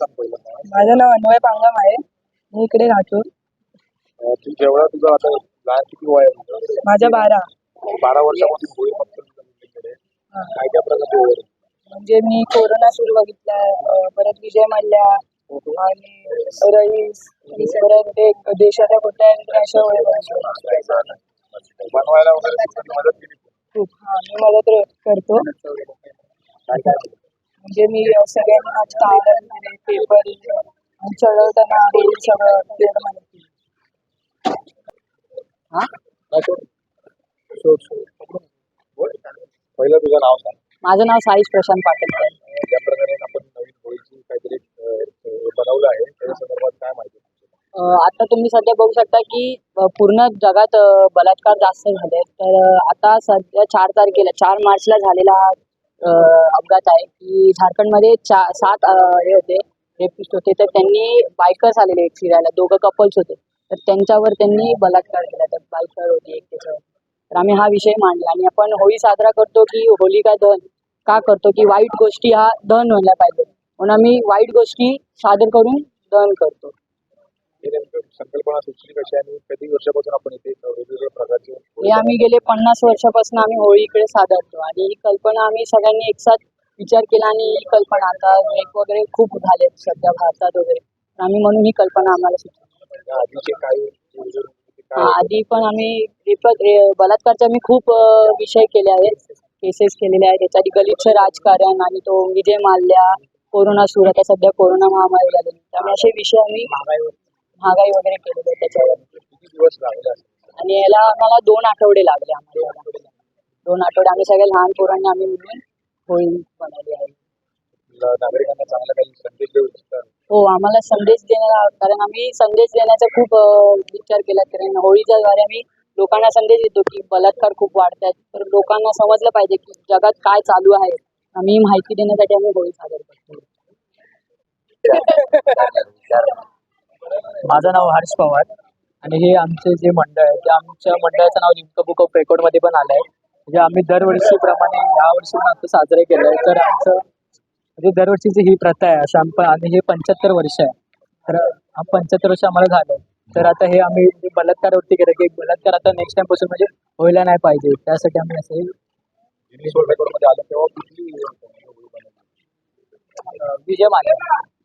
माझं नाव अन्वय पांगम आहे. मी इकडे राहतो. तू जेवढा तुझं आता लहान किती वय आहे तुझं? माझं बारा. बारा होळी फक्त हा. काय काय प्रकारची होळी आहे? म्हणजे मी कोरोना सुरू बघितला अं, परत विजय मल्ल्या आणि रईस परत एक देशाच्या कुठल्या अशा होळी बघितल्या. बनवायला वगैरे तू कधी मदत केली खूप. हा मी मदत करतो. काय काय? म्हणजे मी सगळ्यांना दिले पेपर चढवताना सगळं. बोल. पहिलं तुझं नाव सांग माझं नाव साईश प्रशांत पाटील आहे. अं, ज्या प्रकारे आपण नवीन होळीची काहीतरी बनवलं आहे त्या संदर्भात काय माहिती आता तुम्ही सध्या बघू शकता की पूर्ण जगात बलात्कार जास्त झाले तर आता सध्या चार तारखेला चार मार्चला झालेला अपघात आहे. की झारखंडमध्ये चा सात हे होते रेपिस्ट होते. तर त्यांनी बायकर्स आलेले एक फिरायला. दोघं कपल्स होते. तर त्यांच्यावर त्यांनी बलात्कार केला. तर बायकर होती एक त्याच्यावर. तर आम्ही हा विषय मांडला आणि आपण होळी साजरा करतो की होलिका दहन? का करतो की वाईट गोष्टी हा दहन व्हायला पाहिजे. म्हणून आम्ही वाईट गोष्टी सादर करून दहन करतो. संकल्पना सुचली कशी आणि कधी वर्षापासून आपण इथे वेगवेगळ्या प्रकारचे हे आम्ही गेले पन्नास वर्षापासून आम्ही होळी इकडे सादरतो आणि ही कल्पना आम्ही सगळ्यांनी एकसाथ विचार केला आणि ही कल्पना आता एक वगैरे खूप झालेत सध्या भारतात वगैरे. आम्ही म्हणून ही कल्पना आम्हाला सुचली. आधीचे काही काय आधी पण आम्ही बलात्कारचे आम्ही खूप विषय केले आहेत. केसेस केलेले आहेत. त्याच्या गलिच्छ राजकारण आणि तो विजय माल्ल्या कोरोना सुरू. आता सध्या कोरोना महामारी झालेली त्यामुळे असे विषय आम्ही महागाई वगैरे केलेले आहेत त्याच्यावर किती दिवस लागले असेल? आणि याला आम्हाला दोन आठवडे लागले आम्हाला. याला. दोन आठवडे. आम्ही सगळे लहान पोरांनी आम्ही मिळून होळी बनवली आहे. तुला नागरिकांना चांगला काही संदेश देऊ इच्छितात हो आम्हाला संदेश देण्या कारण आम्ही संदेश देण्याचा खूप अं, विचार केला. कारण होळीच्या द्वारे आम्ही लोकांना संदेश देतो की बलात्कार खूप वाढतात. तर लोकांना समजलं पाहिजे की जगात काय चालू आहे. आम्ही माहिती देण्यासाठी आम्ही होळी सादर करतो. माझं नाव हर्ष पवार. आणि हे आमचे जे मंडळ आहे ते आमच्या मंडळाचं नाव लिंक बुक ऑफ रेकॉर्डमध्ये पण आलं आहे म्हणजे आम्ही दरवर्षीप्रमाणे या वर्षी पण आता साजरं केलं आहे तर आमचं म्हणजे दरवर्षीची ही प्रथा आहे असं आम आणि हे पंच्याहत्तर वर्ष आहे. तर पंच्याहत्तर वर्ष आम्हाला झालं तर आता हे आम्ही बलात्कारावरती केलं की बलात्कार आता नेक्स्ट टाइमपासून म्हणजे व्हायला नाही पाहिजे. त्यासाठी आम्ही असं हे आलं तेव्हा विजय माल्या.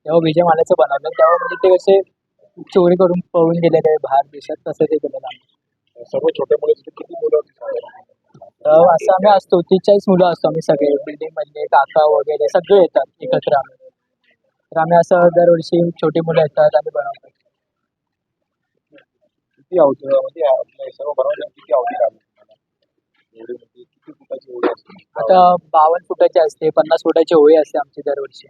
तेव्हा विजय माल्याचं बनवलं. तेव्हा म्हणजे ते कसे चोरी करून पळून गेलेले बाहेर देशात तसं ते केलेलं आम्ही सर्व छोट्या मुलांची किती मुलं असं आम्ही असतो तीस चाळीस मुलं असतो आम्ही सगळे. बिल्डिंग मधले काका वगैरे सगळे येतात एकत्र आम्ही. तर आम्ही असं दरवर्षी छोटी मुलं येतात आणि बनवतात किती अवधी म्हणजे सर्व किती अवधी लागली असते? आता बावन्न फुटाची असते पन्नास फुटाची होळी असते आमची दरवर्षी.